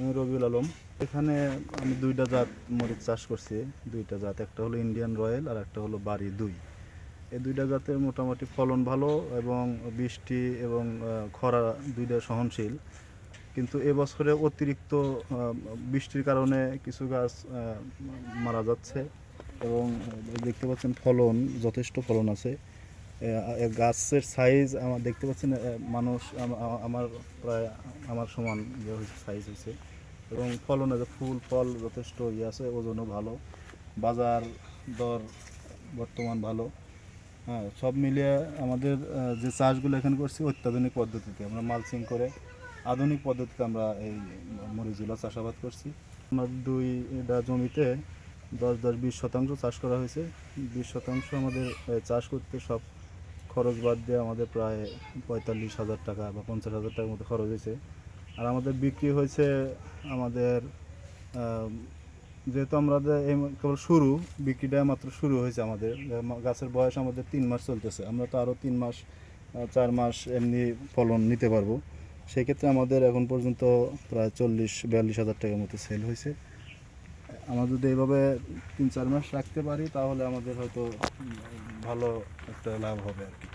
আমি রবিউল আলম। এখানে আমি দুইটা জাত মরিচ চাষ করছি। দুইটা জাত, একটা হলো ইন্ডিয়ান রয়্যাল আর একটা হলো বাড়ি দুই। এই দুইটা জাতের মোটামুটি ফলন ভালো এবং বৃষ্টি এবং খরা দুইটা সহনশীল। কিন্তু এবছরে অতিরিক্ত বৃষ্টির কারণে কিছু গাছ মারা যাচ্ছে এবং দেখতে পাচ্ছেন ফলন, যথেষ্ট ফলন আছে। গাছের সাইজ আমার, দেখতে পাচ্ছেন মানুষ আমার প্রায়, আমার সমান যে হয়েছে সাইজ হয়েছে। এবং ফলনে যে ফুল, ফল যথেষ্ট ইয়ে আছে, ওজনও ভালো। বাজার দর বর্তমান ভালো। হ্যাঁ সব মিলিয়ে আমাদের যে চাষগুলো এখানে করছি, অত্যাধুনিক পদ্ধতিতে। আমরা মালচিং করে আধুনিক পদ্ধতিতে আমরা এই মরিচগুলো চাষাবাদ করছি। আমার দুইটা জমিতে দশ দশ, বিশ শতাংশ চাষ করা হয়েছে। বিশ শতাংশ আমাদের চাষ করতে সব খরচ বাদ দিয়ে আমাদের প্রায় পঁয়তাল্লিশ হাজার টাকা বা পঞ্চাশ হাজার টাকার মতো খরচ হয়েছে। আর আমাদের বিক্রি হয়েছে আমাদের যেহেতু আমাদের এই কেবল শুরু, বিক্রিটা মাত্র শুরু হয়েছে আমাদের। গাছের বয়স আমাদের তিন মাস চলতেছে। আমরা তো আরও তিন মাস চার মাস এমনি ফলন নিতে পারব। সেক্ষেত্রে আমাদের এখন পর্যন্ত প্রায় চল্লিশ, বিয়াল্লিশ হাজার টাকার মতো সেল হয়েছে। আমরা যদি এইভাবে তিন চার মাস রাখতে পারি, তাহলে আমাদের হয়তো ভালো একটা লাভ হবে আর কি।